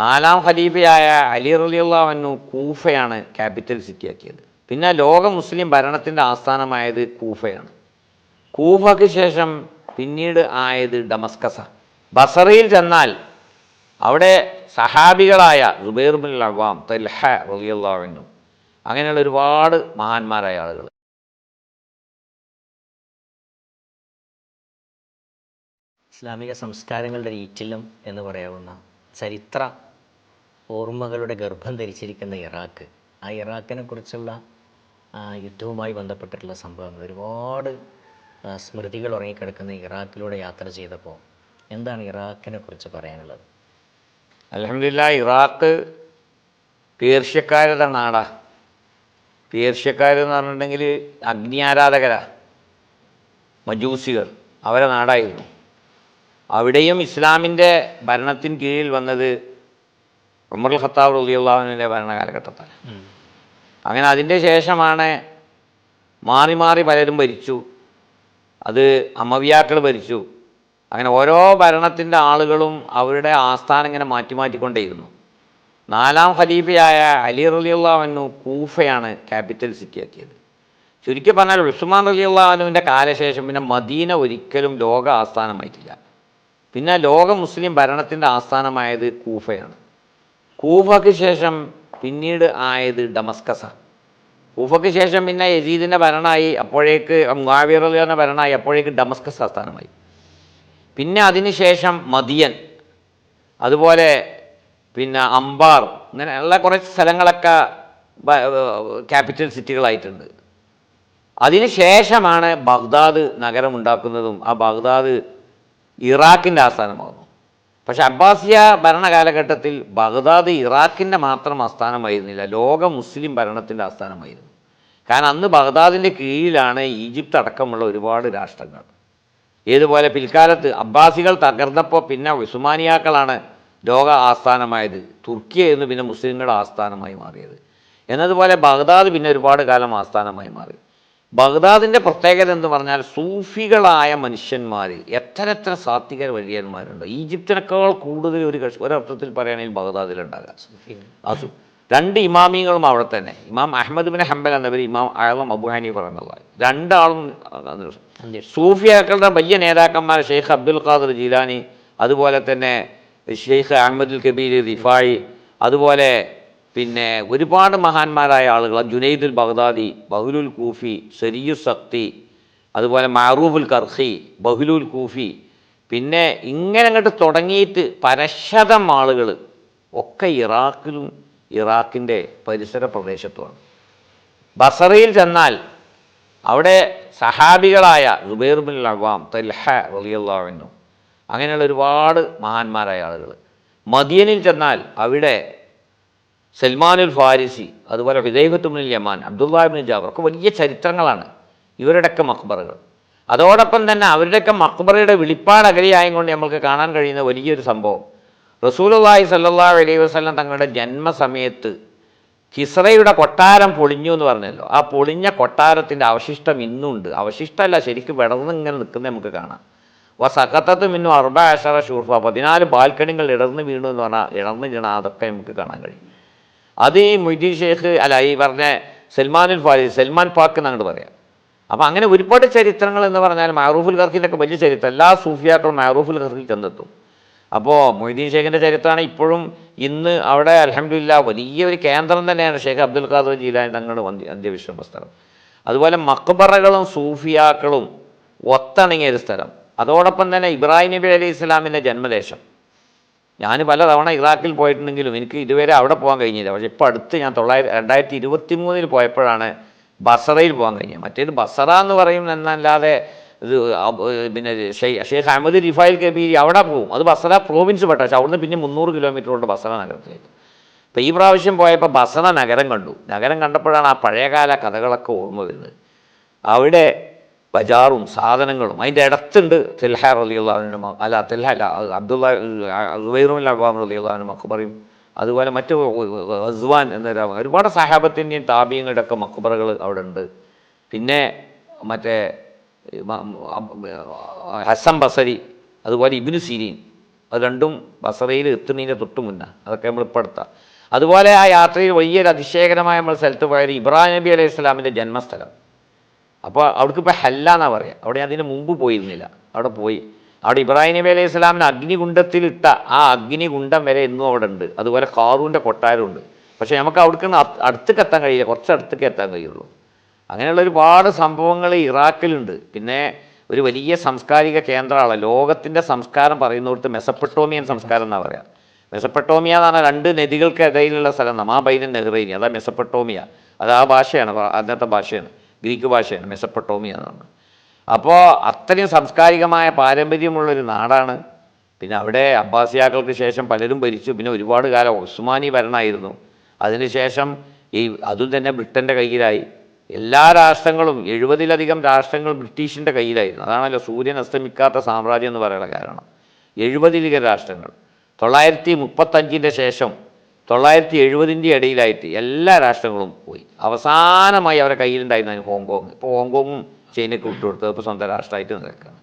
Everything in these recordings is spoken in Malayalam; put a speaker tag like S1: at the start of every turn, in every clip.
S1: നാലാം ഖലീഫയായ അലി റലിയുള്ളവനു കൂഫയാണ് ക്യാപിറ്റൽ സിറ്റിയാക്കിയത്. പിന്നെ ലോക മുസ്ലിം ഭരണത്തിന്റെ ആസ്ഥാനമായത് കൂഫയാണ്. കൂഫയ്ക്ക് ശേഷം പിന്നീട് ആയത് ഡമസ്കസ. ബസറയിൽ ചെന്നാൽ അവിടെ സഹാബികളായ ബിൻ അവാം തൽഹ റലിയുള്ളവനു അങ്ങനെയുള്ള ഒരുപാട് മഹാന്മാരായ ആളുകൾ.
S2: ഇസ്ലാമിക സംസ്കാരങ്ങളുടെ ഈറ്റിലും എന്ന് പറയാവുന്ന ചരിത്ര ഓർമ്മകളുടെ ഗർഭം ധരിച്ചിരിക്കുന്ന ഇറാഖ്. ആ ഇറാഖിനെ കുറിച്ചുള്ള യുദ്ധവുമായി ബന്ധപ്പെട്ടിട്ടുള്ള സംഭവങ്ങൾ. ഒരുപാട് സ്മൃതികൾ ഉറങ്ങിക്കിടക്കുന്ന ഇറാഖിലൂടെ യാത്ര ചെയ്തപ്പോൾ എന്താണ് ഇറാഖിനെ കുറിച്ച് പറയാനുള്ളത്?
S1: അലഹമില്ല ഇറാഖ് പേർഷ്യക്കാരുടെ നാടാ. പേർഷ്യക്കാരെന്ന് പറഞ്ഞിട്ടുണ്ടെങ്കിൽ അഗ്നി ആരാധകരാ മജൂസികൾ. അവരെ നാടായിരുന്നു. അവിടെയും ഇസ്ലാമിന്റെ ഭരണത്തിന് കീഴിൽ വന്നത് ഉമർ ഖത്താബ് റലിയുള്ളാവിന്റെ ഭരണകാലഘട്ടത്താണ് അങ്ങനെ അതിന്റെ ശേഷമാണ് മാറി മാറി പലരും ഭരിച്ചു. അത് അമവിയാക്കൾ ഭരിച്ചു. അങ്ങനെ ഓരോ ഭരണത്തിന്റെ ആളുകളും അവരുടെ ആസ്ഥാനം ഇങ്ങനെ മാറ്റി മാറ്റിക്കൊണ്ടേയിരുന്നു. നാലാം ഖലീഫയായ അലി റലിയുള്ളവനു കൂഫയാണ് ക്യാപിറ്റൽ സിറ്റി ആക്കിയത്. ചുരുക്കി പറഞ്ഞാൽ ഉസ്മാൻ റലിയുള്ളവനുവിന്റെ കാലശേഷം പിന്നെ മദീന ഒരിക്കലും ലോക ആസ്ഥാനമായിട്ടില്ല. പിന്നെ ലോക മുസ്ലിം ഭരണത്തിന്റെ ആസ്ഥാനമായത് കൂഫയാണ്. കൂഫയ്ക്ക് ശേഷം പിന്നീട് ആയത് ഡമസ്കസ. കൂഫയ്ക്ക് ശേഷം പിന്നെ യസീദിന്റെ ഭരണമായി അപ്പോഴേക്ക് മുവാവിറിയുടെ ഭരണമായി അപ്പോഴേക്ക് ഡമസ്കസ് ആസ്ഥാനമായി. പിന്നെ അതിനുശേഷം മദിയൻ അതുപോലെ പിന്നെ അംബാർ ഇങ്ങനെയുള്ള കുറച്ച് സ്ഥലങ്ങളൊക്കെ ക്യാപിറ്റൽ സിറ്റികളായിട്ടുണ്ട്. അതിന് ശേഷമാണ് ബഗ്ദാദ് നഗരം ഉണ്ടാക്കുന്നതും ആ ബഗ്ദാദ് ഇറാഖിന്റെ ആസ്ഥാനമാകുന്നു പക്ഷെ അബ്ബാസിയ ഭരണകാലഘട്ടത്തിൽ ബഗ്ദാദ് ഇറാഖിന്റെ മാത്രം ആസ്ഥാനമായിരുന്നില്ല. ലോക മുസ്ലിം ഭരണത്തിന്റെ ആസ്ഥാനമായിരുന്നു. കാരണം അന്ന് ബഗ്ദാദിന്റെ കീഴിലാണ് ഈജിപ്ത് അടക്കമുള്ള ഒരുപാട് രാഷ്ട്രങ്ങൾ. ഏതുപോലെ പിൽക്കാലത്ത് അബ്ബാസികൾ തകർന്നപ്പോൾ പിന്നെ ഉസ്മാനിയാക്കളാണ് ലോക ആസ്ഥാനമായത്. തുർക്കിയായിരുന്നു പിന്നെ മുസ്ലിങ്ങളുടെ ആസ്ഥാനമായി മാറിയത്. എന്നതുപോലെ ബഗ്ദാദ് പിന്നെ ഒരുപാട് കാലം ആസ്ഥാനമായി മാറി. ബഗ്ദാദിന്റെ പ്രത്യേകത എന്ന് പറഞ്ഞാൽ സൂഫികളായ മനുഷ്യന്മാർ എത്ര എത്ര സാത്വിക വലിയന്മാരുണ്ട്. ഈജിപ്തിനേക്കാൾ കൂടുതൽ ഒരു കക്ഷി ഒരർത്ഥത്തിൽ പറയുകയാണെങ്കിൽ ബഗ്ദാദിലുണ്ടാകാം. അസു രണ്ട് ഇമാമികളും അവിടെ തന്നെ. ഇമാം അഹമ്മദ് ബിൻ ഹംബൽ എന്നവർ ഇമാം ആളം അബു ഹനീഫ് പറയുന്നതാണ് രണ്ടാളും സൂഫിയാക്കളുടെ വലിയ നേതാക്കന്മാർ ഷെയ്ഖ് അബ്ദുൽ ഖാദർ ജീലാനി അതുപോലെ തന്നെ ഷെയ്ഖ് അഹമ്മദുൽ കബീർ റിഫായി അതുപോലെ പിന്നെ ഒരുപാട് മഹാന്മാരായ ആളുകൾ ജുനൈദുൽ ബഗ്ദാദി ബഹുലുൽ കൂഫി സരിയു സക്തി അതുപോലെ മാറൂഫുൽ കർഹി ബഹുലുൽ കൂഫി. പിന്നെ ഇങ്ങനെ അങ്ങോട്ട് തുടങ്ങിയിട്ട് പരശതം ആളുകൾ ഒക്കെ ഇറാഖിലും ഇറാഖിന്റെ പരിസര പ്രദേശത്തുമാണ്. ബസറയിൽ ചെന്നാൽ അവിടെ സഹാബികളായ ജുബൈർ ബിൻ അവാം തൽഹ റലിയുള്ളവനും അങ്ങനെയുള്ള ഒരുപാട് മഹാന്മാരായ ആളുകൾ മദിയനിൽ ചെന്നാൽ അവിടെ സൽമാനുൽ ഫാരിസി അതുപോലെ ഹുദൈഫത്തുബിൻ യമാൻ അബ്ദുല്ലാബിൻ ജാബർ ഒക്കെ വലിയ ചരിത്രങ്ങളാണ് ഇവരുടെയൊക്കെ മക്ബറകൾ. അതോടൊപ്പം തന്നെ അവരുടെയൊക്കെ മക്ബറയുടെ വെളിപ്പാട് അകലെയായും കൊണ്ട് നമ്മൾക്ക് കാണാൻ കഴിയുന്ന വലിയൊരു സംഭവം. റസൂലുള്ളാഹി സല്ലാ അലൈഹി വസല്ലം തങ്ങളുടെ ജന്മസമയത്ത് കിസ്രയുടെ കൊട്ടാരം പൊളിഞ്ഞു എന്ന് പറഞ്ഞല്ലോ. ആ പൊളിഞ്ഞ കൊട്ടാരത്തിന്റെ അവശിഷ്ടം ഇന്നുണ്ട്. അവശിഷ്ടമല്ല ശരിക്കും വിടർന്ന് ഇങ്ങനെ നിൽക്കുന്നത് നമുക്ക് കാണാം. അപ്പോൾ സഖത്തത്ത് മിന്നു അർബ അഷറ ഷൂർഫ പതിനാല് ബാൽക്കണികൾ ഇടർന്ന് വീണു എന്ന് പറഞ്ഞാൽ ഇടർന്ന് വീണ അതൊക്കെ നമുക്ക് കാണാൻ കഴിയും. അത് ഈ മൊയ്തീൻ ഷേഖ് അല്ല ഈ പറഞ്ഞ സൽമാനുൽ ഫാരിസ് സൽമാൻ പാക്ക് എന്നങ്ങോട്ട് പറയാം. അപ്പോൾ അങ്ങനെ ഒരുപാട് ചരിത്രങ്ങൾ എന്ന് പറഞ്ഞാൽ മാറൂഫുൽ ഖർഖിലൊക്കെ വലിയ ചരിത്രം എല്ലാ സൂഫിയാക്കളും മാറൂഫുൽ ഖർഖിൽ ചെന്നെത്തും. അപ്പോൾ മൊയ്തീൻ ഷേഖിന്റെ ചരിത്രമാണ് ഇപ്പോഴും ഇന്ന് അവിടെ അലഹമില്ല വലിയൊരു കേന്ദ്രം തന്നെയാണ് ഷെയ്ഖ് അബ്ദുൽ ഖാദർ ജീലാനി തങ്ങളുടെ അന്ത്യ അന്ത്യവിശ്രമ സ്ഥലം. അതുപോലെ മക്ബറകളും സൂഫിയാക്കളും ഒത്തിണങ്ങിയ ഒരു സ്ഥലം. അതോടൊപ്പം തന്നെ ഇബ്രാഹിം നബി അലൈഹി ഇസ്ലാമിന്റെ ജന്മദേശം. ഞാൻ പല തവണ ഇറാഖിൽ പോയിട്ടുണ്ടെങ്കിലും എനിക്ക് ഇതുവരെ അവിടെ പോകാൻ കഴിഞ്ഞില്ല. പക്ഷേ ഇപ്പോൾ അടുത്ത് ഞാൻ തൊള്ളായിരത്തി രണ്ടായിരത്തി ഇരുപത്തി മൂന്നിൽ പോയപ്പോഴാണ് ബസറയിൽ പോകാൻ കഴിഞ്ഞത്. മറ്റേത് ബസറ എന്ന് പറയും എന്നല്ലാതെ ഇത് പിന്നെ ഷെയ് ഷെയ്ഖ് അഹമ്മദ് റിഫായിൽ കബീരി അവിടെ പോകും അത് ബസറ പ്രോവിൻസ് പെട്ട പക്ഷേ അവിടുന്ന് പിന്നെ മുന്നൂറ് കിലോമീറ്ററുണ്ട് ബസറ നഗരത്തിലേക്ക്. അപ്പോൾ ഈ പ്രാവശ്യം പോയപ്പോൾ ബസറ നഗരം കണ്ടു. നഗരം കണ്ടപ്പോഴാണ് ആ പഴയകാല കഥകളൊക്കെ ഓർമ്മ വരുന്നത്. അവിടെ ബജാറും സാധനങ്ങളും അതിന്റെ ഇടത്തുണ്ട് തെൽഹ അലി അല്ല തെൽഹ അല്ല അബ്ദുള്ള ഉബൈറുൽ അബ്ബാം റലിയുള്ളവന്റെ മക്ബറയും അതുപോലെ മറ്റ് അസ്വാൻ എന്നൊരു ഒരുപാട് സഹാബത്തിന്റെയും താബിയങ്ങളുടെ ഒക്കെ മക്ബറകൾ അവിടെ ഉണ്ട്. പിന്നെ മറ്റേ ഹസൻ ബസരി അതുപോലെ ഇബിനു സീരീൻ അത് രണ്ടും ബസറയിൽ എത്തുന്നതിന്റെ തൊട്ട് മുന്നേ അതൊക്കെ നമ്മൾ ഇപ്പോൾ എടുത്താൽ അതുപോലെ ആ യാത്രയിൽ വലിയൊരു അതിശയകരമായ നമ്മൾ സ്ഥലത്ത് പോയത് ഇബ്രാഹിം നബി അലൈഹി ഇസ്ലാമിന്റെ ജന്മസ്ഥലം. അപ്പോൾ അവിടേക്ക് ഇപ്പോൾ ഹല്ല എന്നാണ് പറയുക അവിടെ അതിന് മുമ്പ് പോയിരുന്നില്ല. അവിടെ പോയി. അവിടെ ഇബ്രാഹിം നബി അലൈഹി സ്വലാമിന് അഗ്നികുണ്ഡത്തിലിട്ട ആ അഗ്നികുണ്ഡം വരെ ഇന്നും അവിടെ ഉണ്ട്. അതുപോലെ കാറൂന്റെ കൊട്ടാരമുണ്ട് പക്ഷേ നമുക്ക് അവിടേക്ക് അടുത്തേക്ക് എത്താൻ കഴിയില്ല. കുറച്ച് അടുത്തേക്ക് എത്താൻ കഴിയുള്ളൂ. അങ്ങനെയുള്ള ഒരുപാട് സംഭവങ്ങൾ ഇറാഖിലുണ്ട്. പിന്നെ ഒരു വലിയ സാംസ്കാരിക കേന്ദ്രമാണ്. ലോകത്തിന്റെ സംസ്കാരം പറയുന്നിടത്ത് മെസപ്പട്ടോമിയൻ സംസ്കാരം എന്നാണ് പറയുക മെസപ്പട്ടോമിയ എന്ന് പറഞ്ഞാൽ രണ്ട് നദികൾക്ക് ഇടയിലുള്ള സ്ഥലം നമാ ബൈനൻ നെഹ്റൈനി. അതാ മെസപ്പട്ടോമിയ. അത് ആ ഭാഷയാണ് അന്നത്തെ ഭാഷയാണ്. ഗ്രീക്ക് ഭാഷയാണ് മെസപ്പെട്ടോമിയ എന്നാണ് അപ്പോൾ അത്രയും സാംസ്കാരികമായ പാരമ്പര്യമുള്ളൊരു നാടാണ്. പിന്നെ അവിടെ അബ്ബാസിയാക്കൾക്ക് ശേഷം പലരും ഭരിച്ചു. പിന്നെ ഒരുപാട് കാലം ഉസ്മാനി ഭരണമായിരുന്നു അതിനുശേഷം ഈ അതും തന്നെ ബ്രിട്ടന്റെ കയ്യിലായി. എല്ലാ രാഷ്ട്രങ്ങളും എഴുപതിലധികം രാഷ്ട്രങ്ങൾ ബ്രിട്ടീഷിന്റെ കയ്യിലായിരുന്നു. അതാണല്ലോ സൂര്യൻ അസ്തമിക്കാത്ത സാമ്രാജ്യം എന്ന് പറയാനുള്ള കാരണം. എഴുപതിലധികം രാഷ്ട്രങ്ങൾ. തൊള്ളായിരത്തി മുപ്പത്തഞ്ചിന്റെ ശേഷം തൊള്ളായിരത്തി എഴുപതിന്റെ ഇടയിലായിട്ട് എല്ലാ രാഷ്ട്രങ്ങളും പോയി. അവസാനമായി അവരുടെ കയ്യിലുണ്ടായിരുന്നു ഹോങ്കോങ്. ഇപ്പോൾ ഹോങ്കോങ്ങും ചൈനയ്ക്ക് വിട്ടുകൊടുത്തത് ഇപ്പോൾ സ്വന്തം രാഷ്ട്രമായിട്ട് നിൽക്കുകയാണ്.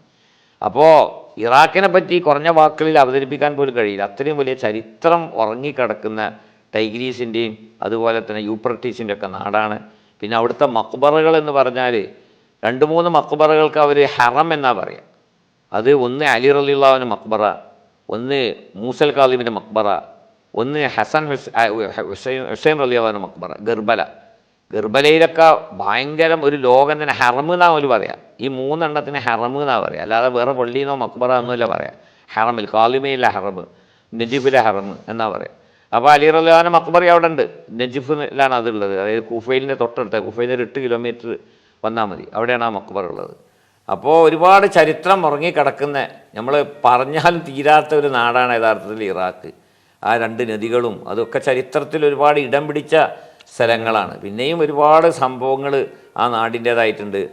S1: അപ്പോൾ ഇറാഖിനെ പറ്റി കുറഞ്ഞ വാക്കുകളിൽ അവതരിപ്പിക്കാൻ പോലും കഴിയില്ല. അത്രയും വലിയ ചരിത്രം ഉറങ്ങിക്കിടക്കുന്ന ടൈഗ്രീസിന്റെയും അതുപോലെ തന്നെ യൂപ്രട്ടീസിന്റെ ഒക്കെ നാടാണ്. പിന്നെ അവിടുത്തെ മക്ബറകൾ എന്ന് പറഞ്ഞാൽ രണ്ട് മൂന്ന് മക്ബറകൾക്ക് അവർ ഹറം എന്നാണ് പറയുക അത് ഒന്ന് അലി റലിള്ളാവിന്റെ മക്ബറ ഒന്ന് മൂസൽ കാലിമിന്റെ മക്ബറ ഒന്ന് ഹസൻ ഹുസൈൻ ഹുസൈൻ റലിയാവിന്റെ മക്ബറ ഗർബല. ഗർബലയിലൊക്കെ ഭയങ്കരം ഒരു ലോകം തന്നെ എന്നാണ് അവർ പറയാം. ഈ മൂന്നെണ്ണത്തിന് ഹറം എന്നാണ് പറയാം. അല്ലാതെ വേറെ പള്ളിയെന്നോ മക്ബറ എന്നല്ല പറയാം. ഹറമിൽ കാലിമയിലെ ഹറമ്. നജീഫിലെ ഹറമ് എന്നാ പറയാം. അപ്പോൾ അലി റലിയാന മക്ബറ അവിടെ ഉണ്ട് നജിഫിലാണ് അതുള്ളത് അതായത് കുഫൈലിന്റെ തൊട്ടടുത്ത് കുഫൈലിന്റെ ഒരു എട്ട് കിലോമീറ്റർ വന്നാൽ മതി. അവിടെയാണ് ആ മക്ബറ ഉള്ളത്. അപ്പോൾ ഒരുപാട് ചരിത്രം ഉറങ്ങിക്കിടക്കുന്ന നമ്മൾ പറഞ്ഞാലും തീരാത്ത ഒരു നാടാണ് യഥാർത്ഥത്തിൽ ഇറാഖ്. ആ രണ്ട് നദികളും അതൊക്കെ ചരിത്രത്തിൽ ഒരുപാട് ഇടം പിടിച്ച സ്ഥലങ്ങളാണ്. പിന്നെയും ഒരുപാട് സംഭവങ്ങൾ ആ നാടിന്റേതായിട്ടുണ്ട്.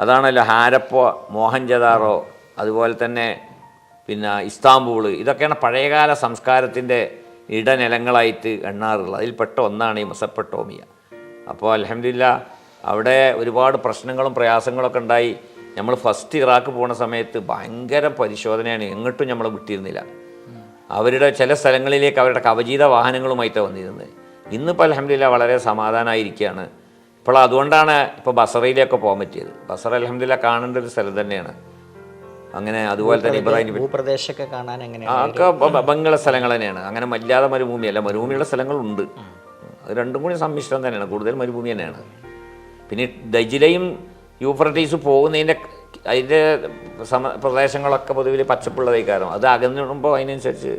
S1: അതാണല്ലോ ഹാരപ്പോ മോഹൻജദാറോ അതുപോലെ തന്നെ പിന്നെ ഇസ്താംബൂൾ ഇതൊക്കെയാണ് പഴയകാല സംസ്കാരത്തിന്റെ ഇടനിലങ്ങളായിട്ട് എണ്ണാറുള്ളത്. അതിൽപ്പെട്ട ഒന്നാണ് ഈ മെസപ്പെട്ടോമിയ. അപ്പോൾ അലഹമില്ല അവിടെ ഒരുപാട് പ്രശ്നങ്ങളും പ്രയാസങ്ങളൊക്കെ ഉണ്ടായി. നമ്മൾ ഫസ്റ്റ് ഇറാഖ് പോണ സമയത്ത് ഭയങ്കര പരിശോധനയാണ്. എങ്ങോട്ടും നമ്മൾ വിട്ടിരുന്നില്ല. അവരുടെ ചില സ്ഥലങ്ങളിലേക്ക് അവരുടെ കവചീത വാഹനങ്ങളുമായിട്ടാണ് വന്നിരുന്നത്. ഇന്നിപ്പോൾ അലഹമില്ല വളരെ സമാധാനമായിരിക്കുകയാണ് ഇപ്പോൾ അതുകൊണ്ടാണ് ഇപ്പോൾ ബസറയിലേക്ക് പോകാൻ പറ്റിയത്. ബസർ അലഹമില്ല കാണേണ്ട ഒരു സ്ഥലം തന്നെയാണ്. അങ്ങനെ അതുപോലെ തന്നെ ഇബ്രാഹിം
S2: ഭൂപ്രദേശമൊക്കെ കാണാൻ
S1: ആ,
S2: എങ്ങനെയാണ്
S1: ഒക്കെ ബംഗള ഭംഗിയുള്ള സ്ഥലങ്ങൾ തന്നെയാണ്. അങ്ങനെ വല്ലാതെ മരുഭൂമിയല്ല മരുഭൂമിയുള്ള സ്ഥലങ്ങളുണ്ട്. അത് രണ്ടും കൂടി സമ്മിശ്രം തന്നെയാണ്. കൂടുതൽ മരുഭൂമി തന്നെയാണ്. പിന്നെ ദജിലയും യൂഫ്രട്ടീസ് പോകുന്നതിന്റെ അതിന്റെ സമ പ്രദേശങ്ങളൊക്കെ പൊതുവിൽ പച്ചപ്പുള്ളതായി കാരണം. അത് അകന്നിടുമ്പോൾ അതിനനുസരിച്ച്